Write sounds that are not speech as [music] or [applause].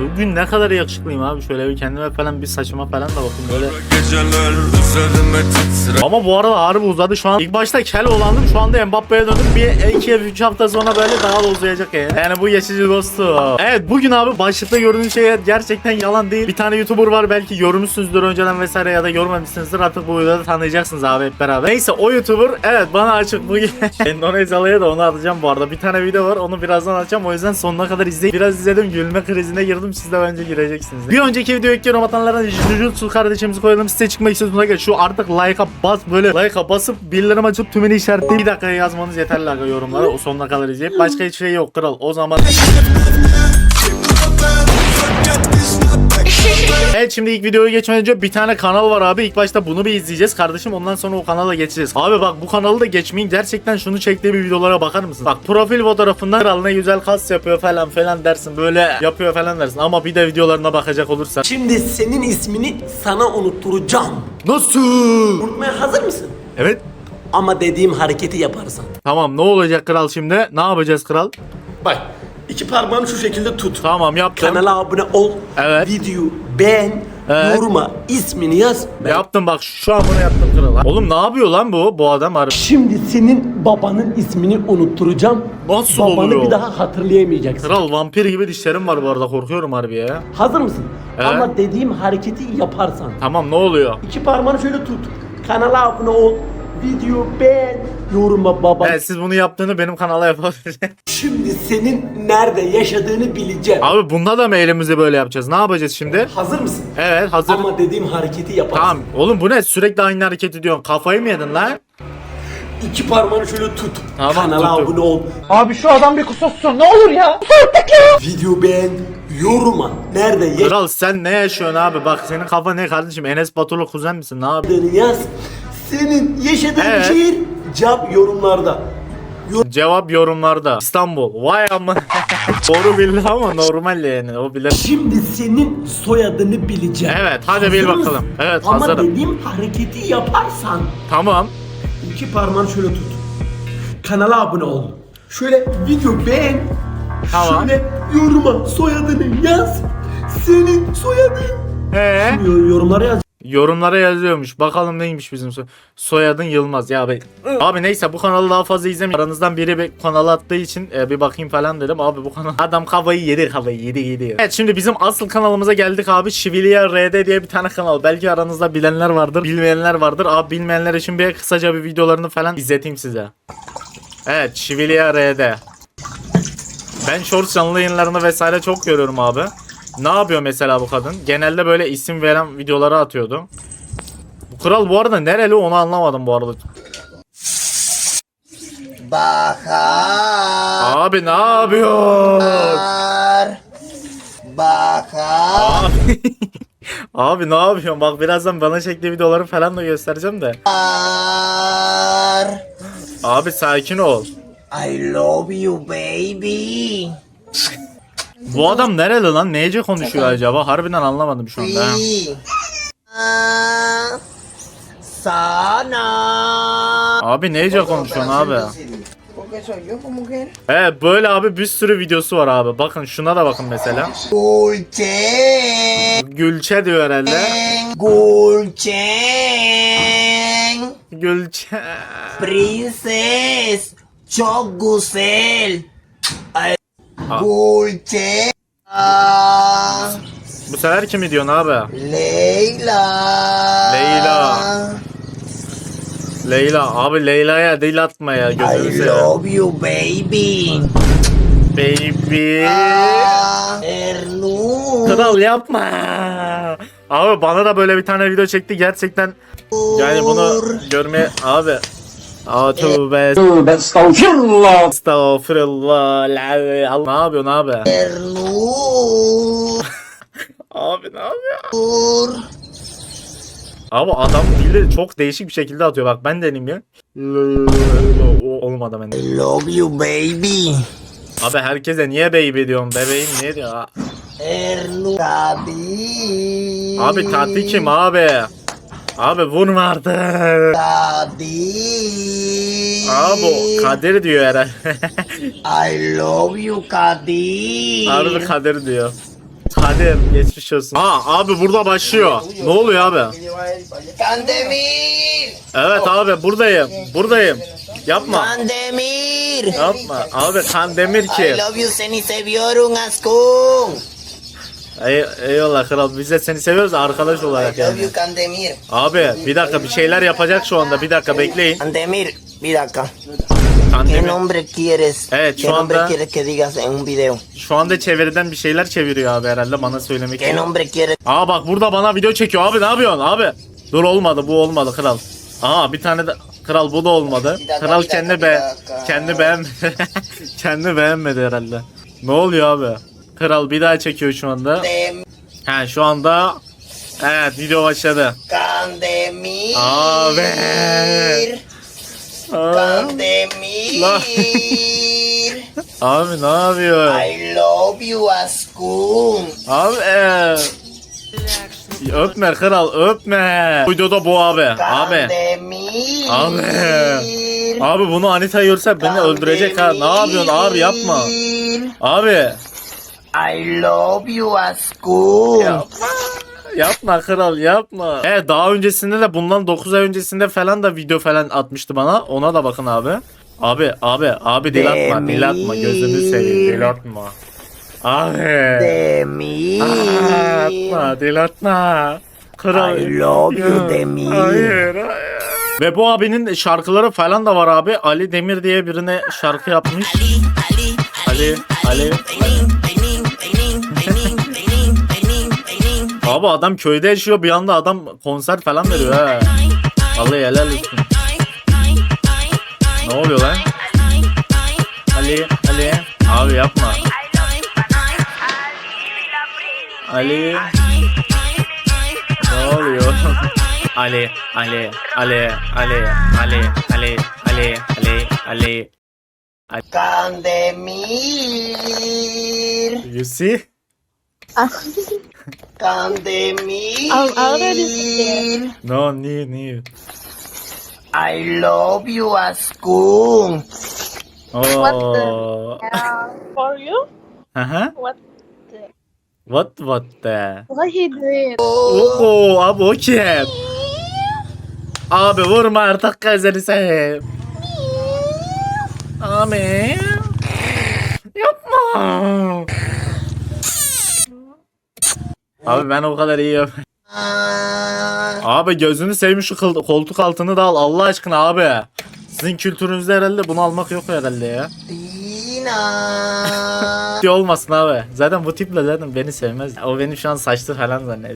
Bugün ne kadar yakışıklıyım abi. Şöyle bir kendime falan bir saçıma falan da bakayım böyle. Ama bu arada harbi uzadı şu an. İlk başta kel olandım şu anda Mbappe'ye döndüm. Bir iki üç hafta sonra böyle daha da uzayacak ya. Yani bu geçici dostu. Evet bugün abi başlıkta gördüğünüz şey gerçekten yalan değil. Bir tane YouTuber var belki görmüşsünüzdür önceden vesaire ya da görmemişsinizdir. Artık bu videoda tanıyacaksınız abi hep beraber. Neyse o YouTuber evet bana açık bugün. [laughs] Endonezyalı'ya da onu atacağım bu arada. Bir tane video var onu birazdan atacağım. O yüzden sonuna kadar izleyin. Biraz izledim gülme krizine girdim. Siz de bence gireceksiniz. Bir önceki video ekliyorum atanlardan Jujutsu kardeşimizi koyalım. Size çıkmak istiyorsunuz. Gel şu artık like'a bas böyle like'a basıp bildirim açıp tümünü işaretleyip bir dakika yazmanız yeterli aga yorumlara. O sonuna kadar izleyip başka hiçbir şey yok kral. O zaman Evet şimdi ilk videoya geçmeden önce bir tane kanal var abi. İlk başta bunu bir izleyeceğiz kardeşim. Ondan sonra o kanala geçeceğiz. Abi bak bu kanalı da geçmeyin. Gerçekten şunu çektiği bir videolara bakar mısın? Bak profil fotoğrafından kral ne güzel kas yapıyor falan falan dersin. Böyle yapıyor falan dersin. Ama bir de videolarına bakacak olursan. Şimdi senin ismini sana unutturacağım. Nasıl? Unutmaya hazır mısın? Evet. Ama dediğim hareketi yaparsan. Tamam ne olacak kral şimdi? Ne yapacağız kral? Bak iki parmağını şu şekilde tut. Tamam yaptım. Kanala abone ol. Evet. Videoyu beğen. Evet. Yoruma ismini yaz. Ben- Yaptım bak şu an bunu yaptım kral. Oğlum ne yapıyor lan bu? Bu adam harbi. Şimdi senin babanın ismini unutturacağım. Nasıl Babanı oluyor? bir daha hatırlayamayacaksın. Kral vampir gibi dişlerim var bu arada korkuyorum harbi ya. Hazır mısın? Evet. Ama dediğim hareketi yaparsan. Tamam ne oluyor? İki parmağını şöyle tut. Kanala abone ol. Video beğen. Yoruma baba. Evet siz bunu yaptığını benim kanala yapabilirsiniz. [laughs] Şimdi senin nerede yaşadığını bileceğim. Abi bunda da mı elimizi böyle yapacağız? Ne yapacağız şimdi? Hazır mısın? Evet hazır. Ama dediğim hareketi yaparsın. Tamam. Oğlum bu ne? Sürekli aynı hareketi diyorsun. Kafayı mı yedin lan? İki parmağını şöyle tut. Tamam, Kanala tuttum. abone ol. Abi şu adam bir kusursun ne olur ya. Video beğen. Yoruma. Nerede Kral sen ne yaşıyorsun abi? Bak senin kafa ne kardeşim? Enes Batur'la kuzen misin? Ne yapıyorsun? yaşadığını yaz. Senin yaşadığın Evet. şehir cevap yorumlarda. Cevap yorumlarda. İstanbul. Vay ama. [laughs] Doğru bildi ama normal yani. O bilir. Şimdi senin soyadını bileceğim. Evet, hadi bil mısın? bakalım. Evet, Ama hazırım. dediğim hareketi yaparsan Tamam. iki parmağını şöyle tut. Kanala abone ol. Şöyle video beğen. Tamam. Şöyle yoruma soyadını yaz. Senin soyadın. He. Yo- Yorumlara yaz. Yorumlara yazıyormuş. Bakalım neymiş bizim soy- soyadın Yılmaz. Ya be. Abi neyse bu kanalı daha fazla izlemeyin. Aranızdan biri bir kanala attığı için e, bir bakayım falan dedim. Abi bu kanal adam kafayı yedi kafayı yedi yedi. Evet şimdi bizim asıl kanalımıza geldik abi. Şiviliya RD diye bir tane kanal. Belki aranızda bilenler vardır, bilmeyenler vardır. Abi bilmeyenler için bir kısaca bir videolarını falan izleteyim size. Evet Şiviliya RD. Ben shorts canlı yayınlarını vesaire çok görüyorum abi. Ne yapıyor mesela bu kadın? Genelde böyle isim veren videoları atıyordu. Bu kral bu arada nereli onu anlamadım bu arada. Bajar, Abi ne yapıyor? bajar, Abi, [laughs] abi ne yapıyorsun? Bak birazdan bana çektiği videoları falan da göstereceğim de. Abi sakin ol. I love you baby. Bu adam nereli lan? Neyce konuşuyor acaba? Harbiden anlamadım şu anda. ha. Sana. Abi neyce konuşuyorsun abi? Porque soy yo como mujer. Evet böyle abi bir sürü videosu var abi. Bakın şuna da bakın mesela. Gulchen, Gülçe diyor herhalde. Gulchen, Gülçe. Princess, çok güzel. Ah, Bu sefer kimi diyorsun abi? Leyla. Leyla. Leyla. Abi Leyla'ya dil atma ya. Gözünü I seveyim. love you baby. Baby. Ah, Ernur. Kral yapma. Abi bana da böyle bir tane video çekti gerçekten. Yani bunu görmeye abi. Aa tövbe. Tövbe estağfirullah. Allah- Ne yapıyorsun abi? Ernur. [laughs] Abi ne yapıyor? Abi adam dili çok değişik bir şekilde atıyor. Bak ben deneyim ya. Olmadı bende. I love you baby. Abi herkese niye baby diyorum? Bebeğim niye diyor? Ernur. Tadi. Abi tatlı kim abi? Abi vurma artık. Abi o Kadir diyor herhalde. I love you Kadir. Harbi Kadir diyor. Kadir geçmiş olsun. Aa abi burada başlıyor. Ne oluyor abi? Kandemir. Evet abi buradayım. Buradayım. Yapma. Kandemir. Yapma. Abi Kandemir I ki. love you seni seviyorum aşkım. Ey, eyvallah kral. Biz de seni seviyoruz arkadaş I olarak love yani. you Kandemir. Abi bir dakika bir şeyler yapacak şu anda. Bir dakika bekleyin. Kandemir, mira acá. ¿Qué Kandemir nombre quieres? Evet, ¿Qué şu nombre anda- quieres que digas en un video? şu anda çeviriden bir şeyler çeviriyor abi herhalde bana söylemek ¿Qué için. nombre quieres? Aa bak burada bana video çekiyor abi ne yapıyorsun abi? Dur olmadı bu olmadı kral. Aa bir tane de kral bu da olmadı. Bir dakika, Kral bir dakika, kendi bir be dakika. kendi beğenmedi. [laughs] kendi beğenmedi herhalde. Ne oluyor abi? Kral bir daha çekiyor şu anda. Dem- He şu anda Evet video başladı. Kandemir. Abi. Kandemir. [laughs] Abi ne yapıyor? I love you aşkım. Abi ee. Öpme kral öpme. Videoda bu abi. Abi. Kandemir. Abi. Abi bunu Anita görse beni öldürecek ha. Ne yapıyorsun abi yapma. Abi. I love you aşkım. Yapma. Yapma kral yapma. Evet daha öncesinde de bundan 9 ay öncesinde falan da video falan atmıştı bana. Ona da bakın abi. Abi abi abi dil atma dil atma gözünü seveyim dil atma. Abi. Demir. Atma dil atma. Kral. I love you Demir. Hayır, hayır. Ve bu abinin şarkıları falan da var abi. Ali Demir diye birine şarkı yapmış. Ali, Ali. Abi adam köyde yaşıyor bir anda adam konser falan veriyor ha. Vallahi helal olsun. Ne oluyor lan? Ali, Ali. Abi yapma. Ali. Ne oluyor? Ali, Ali, Ali, Ali, Ali, Ali, Ali, Ali, Ali. Kandemir. You see? Kandemir. I'm already No, new, new. I love you aşkım. Oh. Uh, for you? Aha. What the? What, what the? What he did? Oo, abi o kim? Abi vurma artık gözünü seveyim. Abi. Yapma. Abi ben o kadar iyi yap- Abi gözünü sevmiş şu koltuk altını da al Allah aşkına abi. Sizin kültürünüzde herhalde bunu almak yok herhalde ya. Tina. Ciddi olmasın abi. Zaten bu tiple zaten beni sevmez. O benim şu an saçlı falan zannediyor.